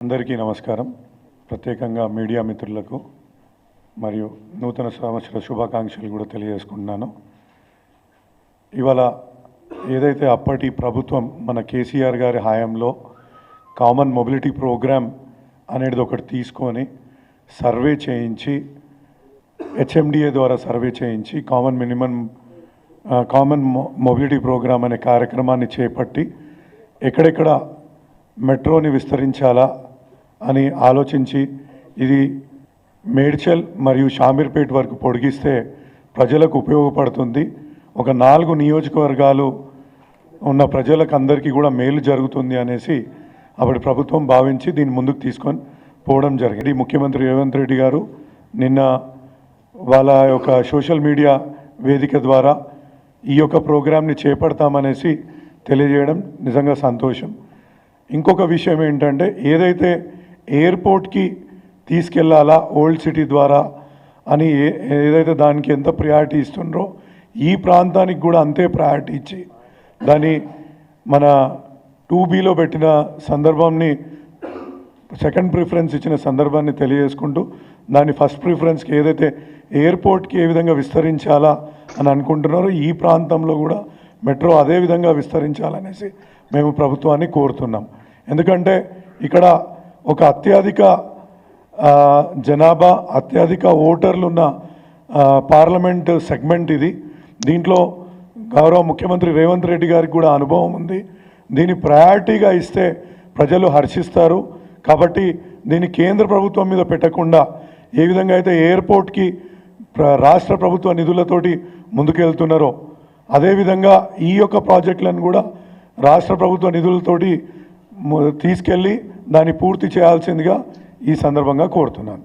అందరికీ నమస్కారం. ప్రత్యేకంగా మీడియా మిత్రులకు మరియు నూతన సంవత్సర శుభాకాంక్షలు కూడా తెలియజేసుకుంటున్నాను. ఇవాళ ఏదైతే అప్పటి ప్రభుత్వం మన కేసీఆర్ గారి హయాంలో కామన్ మొబిలిటీ ప్రోగ్రామ్ అనేది ఒకటి తీసుకొని సర్వే చేయించి హెచ్ఎండిఏ ద్వారా సర్వే చేయించి common minimum common mobility programme అనే కార్యక్రమాన్ని చేపట్టి ఎక్కడెక్కడ మెట్రోని విస్తరించాలా అని ఆలోచించి ఇది మేడ్చల్ మరియు షామీర్పేట్ వరకు పొడిగిస్తే ప్రజలకు ఉపయోగపడుతుంది. ఒక నాలుగు నియోజకవర్గాలు ఉన్న ప్రజలకు అందరికీ కూడా మేలు జరుగుతుంది అనేసి అప్పటి ప్రభుత్వం భావించి దీన్ని ముందుకు తీసుకొని పోవడం జరిగింది. ముఖ్యమంత్రి రేవంత్ రెడ్డి గారు నిన్న వాళ్ళ యొక్క సోషల్ మీడియా వేదిక ద్వారా ఈ యొక్క ప్రోగ్రామ్ని చేపడతామనేసి తెలియజేయడం నిజంగా సంతోషం. ఇంకొక విషయం ఏంటంటే ఏదైతే ఎయిర్పోర్ట్కి తీసుకెళ్ళాలా ఓల్డ్ సిటీ ద్వారా అని ఏ- ఏదైతే దానికి ఎంత ప్రయారిటీ ఇస్తుండ్రో ఈ ప్రాంతానికి కూడా అంతే ప్రయారిటీ ఇచ్చి దాన్ని మన టూ బీలో పెట్టిన సందర్భంని సెకండ్ ప్రిఫరెన్స్ ఇచ్చిన సందర్భాన్ని తెలియజేసుకుంటూ దాన్ని ఫస్ట్ ప్రిఫరెన్స్కి ఏదైతే ఎయిర్పోర్ట్కి ఏ విధంగా విస్తరించాలా అని అనుకుంటున్నారో ఈ ప్రాంతంలో కూడా మెట్రో అదే విధంగా విస్తరించాలనేసి మేము ప్రభుత్వాన్ని కోరుతున్నాం. ఎందుకంటే ఇక్కడ ఒక అత్యధిక జనాభా అత్యధిక ఓటర్లు ఉన్న పార్లమెంట్ సెగ్మెంట్ ఇది. దీంట్లో గౌరవ ముఖ్యమంత్రి రేవంత్ రెడ్డి గారికి కూడా అనుభవం ఉంది. దీన్ని ప్రయారిటీగా ఇస్తే ప్రజలు హర్షిస్తారు. కాబట్టి దీన్ని కేంద్ర ప్రభుత్వం మీద పెట్టకుండా ఏ విధంగా అయితే ఎయిర్పోర్ట్కి రాష్ట్ర ప్రభుత్వ నిధులతోటి ముందుకెళ్తున్నారో అదేవిధంగా ఈ యొక్క ప్రాజెక్టులను కూడా రాష్ట్ర ప్రభుత్వ నిధులతోటి తీసుకెళ్ళి దాన్ని పూర్తి చేయాల్సిందిగా ఈ సందర్భంగా కోరుతున్నాను.